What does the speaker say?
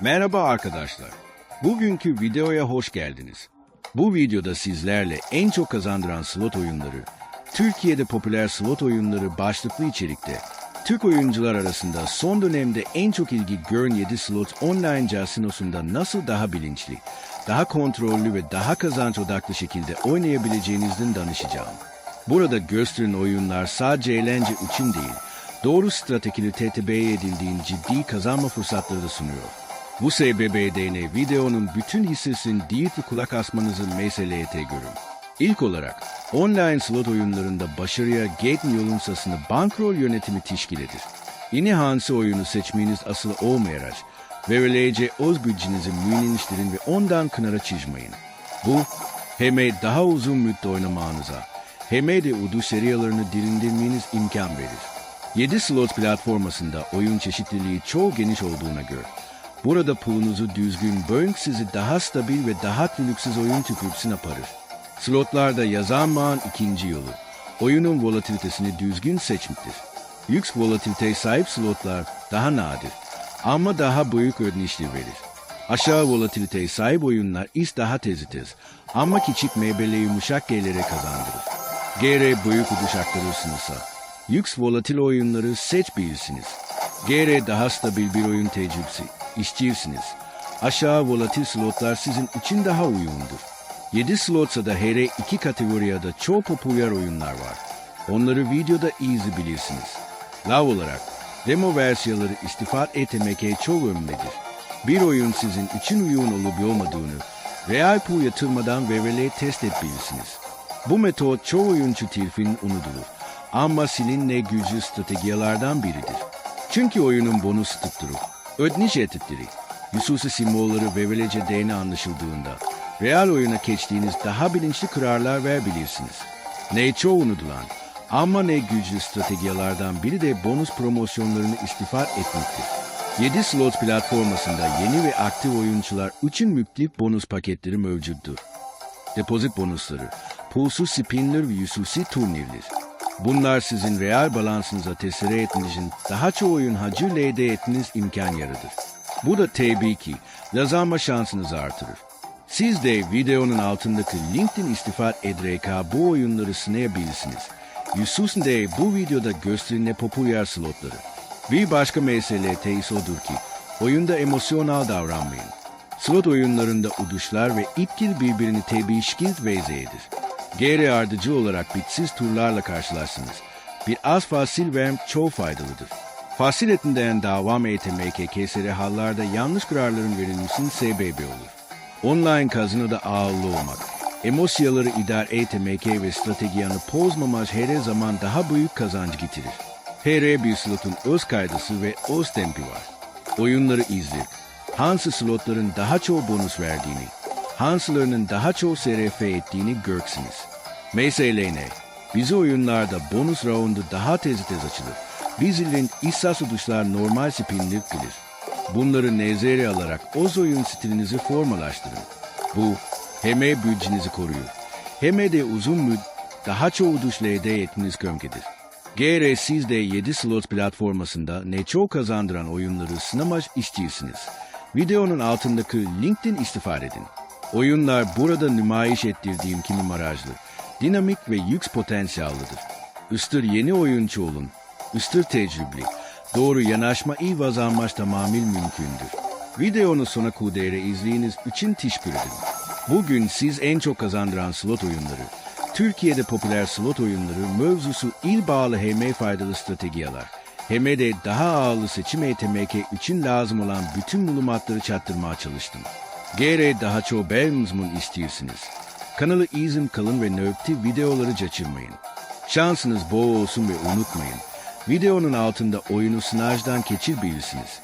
Merhaba arkadaşlar. Bugünkü videoya hoş geldiniz. Bu videoda sizlerle en çok kazandıran slot oyunları, Türkiye'de popüler slot oyunları başlıklı içerikte, Türk oyuncular arasında son dönemde en çok ilgi gören 7 slot online casinosunda nasıl daha bilinçli, daha kontrollü ve daha kazanç odaklı şekilde oynayabileceğinizden danışacağım. Burada gösterilen oyunlar sadece eğlence için değil, doğru stratejiyle TTB'ye edildiğin ciddi kazanma fırsatları da sunuyor. Bu sebebeyle videonun bütün hissesini değil kulak asmanızı meseleye görün. İlk olarak online slot oyunlarında başarıya gate yolun sasını bankroll yönetimi teşkil Yine hansı oyunu seçmeniz asıl olmayarak ve böylece öz gücünüzü müminleştirin ve ondan kınara çizmeyin. Bu hem daha uzun müddet oynamanıza hem de udu seriyalarını dirindirmeniz imkan verir. 7 slot platformasında oyun çeşitliliği çok geniş olduğuna göre burada pulunuzu düzgün bölük sizi daha stabil ve daha lüksüz oyun tükürüksün yaparır. Slotlarda yazan mağın ikinci yolu. Oyunun volatilitesini düzgün seçmektir. Yüksek volatiliteye sahip slotlar daha nadir ama daha büyük ödünüşlü verir. Aşağı volatiliteye sahip oyunlar is daha tezitiz ama küçük meyveli yumuşak G'lere kazandırır. GR büyük uduş aktarırsınızsa, yüksek volatil oyunları seçbilirsiniz. GR daha stabil bir oyun tecrübesi istiyorsunuz. Aşağı volatil slotlar sizin için daha uyumludur. 7 slotsa da her iki kategoriyada çok popüler oyunlar var. Onları videoda iyi bilirsiniz. Lav olarak demo versiyaları istifat etmek çok önemlidir. Bir oyun sizin için uygun olup olmadığını real pool yatırmadan verileri test edebilirsiniz. Bu metot çoğu oyuncu tarafından unutulur. Ama silinle gücü stratejilerden biridir. Çünkü oyunun bonus tutturur. Ödniş etitleri, hususi simbolları ve böylece değini anlaşıldığında real oyuna geçtiğiniz daha bilinçli kararlar verebilirsiniz. Ne çoğu unutulan ama ne güçlü stratejilerden biri de bonus promosyonlarını istifade etmektir. 7 slot platformasında yeni ve aktif oyuncular için müktif bonus paketleri mevcuttur. Depozit bonusları, pulsuz spinler ve hususi turnirler. Bunlar sizin real balansınıza tesire etmenizin daha çok oyun hacı elde etmeniz imkan yaradır. Bu da tabii ki kazanma şansınızı artırır. Siz de videonun altındaki LinkedIn istifat ederek bu oyunları sınayabilirsiniz. Yususun de bu videoda gösterilen popüler slotları. Bir başka mesele teis odur ki oyunda emosyonel davranmayın. Slot oyunlarında uduşlar ve ipkil birbirini tebişkiz ve edir. Geri ardıcı olarak bitsiz turlarla karşılarsınız. Bir az fasil verm çok faydalıdır. Fasil etinden devam etmek kesere hallarda yanlış kararların verilmesinin sebebi olur. Online kazinoda ağırlı olmak, emosyaları idare etmek ve stratejiyanı pozmamak her zaman daha büyük kazanç getirir. Her bir slotun öz kaydısı ve öz tempi var. Oyunları izleyip, hansı slotların daha çok bonus verdiğini, hansılarının daha çok SRF ettiğini görürsünüz. Mesele ne? Bizi oyunlarda bonus roundu daha tez tez açılır. Bizlerin ihsas uduşlar normal spinlik bilir. Bunları nezere alarak o oyun stilinizi formalaştırın. Bu hem bütçenizi koruyur hem de uzun müddet daha çok uduşla elde etmeniz kömkedir. GR siz de 7 slot platformasında ne çok kazandıran oyunları sınamak istiyorsunuz. Videonun altındaki LinkedIn istifade edin. Oyunlar burada nümayiş ettirdiğim kimi marajlı, dinamik ve yük potansiyellidir. Üstür yeni oyuncu olun, üstür tecrübeli, doğru yanaşma iyi vazanmaş tamamil mümkündür. Videonu sona kudere izleyiniz için teşekkür ederim. Bugün siz en çok kazandıran slot oyunları, Türkiye'de popüler slot oyunları mevzusu il bağlı hem faydalı stratejiyalar, hem de daha ağırlı seçim ETMK için lazım olan bütün malumatları çattırmaya çalıştım. GR daha çok beğenmizmun istiyorsunuz. Kanalı izin kalın ve nöbeti videoları kaçırmayın. Şansınız bol olsun ve unutmayın. Videonun altında oyunu sınavdan geçirebilirsiniz.